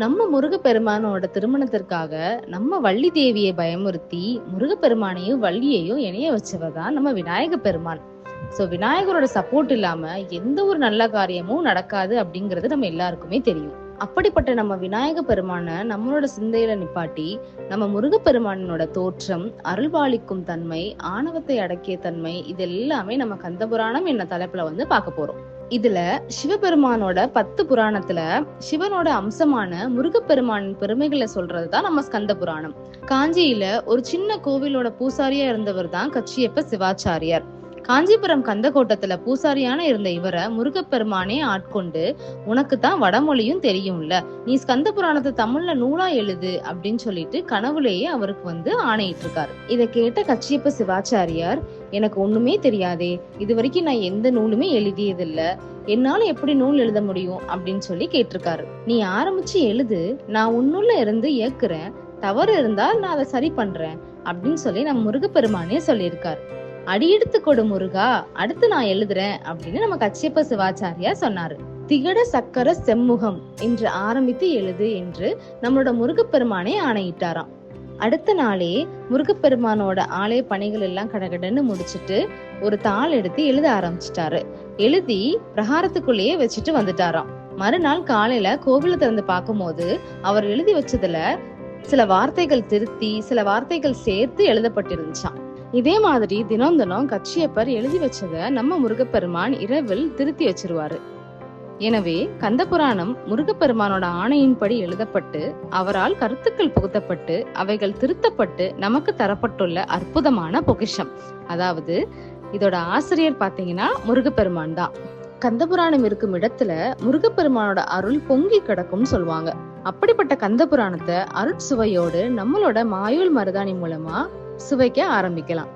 நம்ம முருகப்பெருமானோட திருமணத்திற்காக நம்ம வள்ளி தேவியை பயமுறுத்தி முருகப்பெருமானையும் வள்ளியையும் இணைய வச்சவ தான் நம்ம விநாயக பெருமான். சோ விநாயகரோட சப்போர்ட் இல்லாம எந்த ஒரு நல்ல காரியமும் நடக்காது அப்படிங்கிறது நம்ம எல்லாருக்குமே தெரியும். அப்படிப்பட்ட நம்ம விநாயக பெருமான நம்மளோட சிந்தையில நிப்பாட்டி நம்ம முருகப்பெருமானோட தோற்றம் அருள்பாலிக்கும் தன்மை ஆணவத்தை அடக்கிய தன்மை இது எல்லாமே நம்ம கந்தபுராணம் என்ன தலைப்புல வந்து பார்க்க போறோம். இதுல சிவபெருமானோட பத்து புராணத்துல சிவனோட அம்சமான முருகப்பெருமான் பெருமைகளை சொல்றதுதான் நம்ம ஸ்கந்த புராணம். காஞ்சியில ஒரு சின்ன கோவிலோட பூசாரியா இருந்தவர் தான் கச்சியப்ப சிவாச்சாரியார். காஞ்சிபுரம் கந்தகோட்டத்துல பூசாரியான இருந்த இவரை முருகப்பெருமானே ஆட்கொண்டு உனக்கு தான் வடமொழியும் தெரியும்ல. நீ ஸ்கந்த புராணத்தை தமிழ்ல நூலா எழுது அப்படின்னு சொல்லிட்டு கனவுலேயே அவருக்கு வந்து ஆணையிட்டு இருக்காரு இதை கேட்ட கச்சியப்ப சிவாச்சாரியார் எனக்கு ஒண்ணுமே தெரியாதே. இது வரைக்கும் நான் எந்த நூலுமே எழுதியதில்ல. என்னால எப்படி நூல் எழுத முடியும்? அப்படின்னு சொல்லி கேட்டிருக்காரு. நீ ஆரம்பிச்சு எழுது. நான் உன்னுள்ள இருந்து இயக்குறேன். தவறு இருந்தா நான் அதை சரி பண்றேன் அப்படின்னு சொல்லி நம்ம முருகப்பெருமானே சொல்லியிருக்காரு. அடியெடுத்து கொடு முருகா அடுத்து நான் எழுதுறேன் அப்படின்னு நம்ம கச்சியப்ப சிவாச்சாரியா சொன்னாரு. திகட சக்கர செம்முகம் என்று ஆரம்பித்து எழுது என்று நம்மளோட முருகப்பெருமானே ஆணையிட்டாராம். அடுத்த நாளே முருகப்பெருமானோட ஆலய பணிகள் எல்லாம் கடகடன்னு முடிச்சிட்டு ஒரு தாள் எடுத்து எழுத ஆரம்பிச்சிட்டாரு. எழுதி பிரகாரத்துக்குள்ளேயே வச்சுட்டு வந்துட்டாராம். மறுநாள் காலையில கோவில திறந்து பார்க்கும்போது அவர் எழுதி வச்சதுல சில வார்த்தைகள் திருத்தி சில வார்த்தைகள் சேர்த்து எழுதப்பட்டிருந்துச்சான் இதே மாதிரி தினம் தினம் கச்சியப்பர் எழுதி வச்சத நம்ம முருகப்பெருமான் இரவில் திருத்தி வச்சிருவாரு. எனவே கந்தபுராணம் முருகப்பெருமானோட ஆணையின்படி எழுதப்பட்டு அவரால் கருத்துக்கள் புகுத்தப்பட்டு அவைகள் திருத்தப்பட்டு நமக்கு தரப்பட்டுள்ள அற்புதமான பொக்கிஷம். அதாவது இதோட ஆசிரியர் பாத்தீங்கன்னா முருகப்பெருமான் தான். கந்தபுராணம் இருக்கும் இடத்துல முருகப்பெருமானோட அருள் பொங்கி கிடக்கும்னு சொல்லுவாங்க. அப்படிப்பட்ட கந்தபுராணத்தை அருட்சுவையோடு நம்மளோட மாயுள் மருதாணி மூலமா சுவைக்க ஆரம்பிக்கலாம்.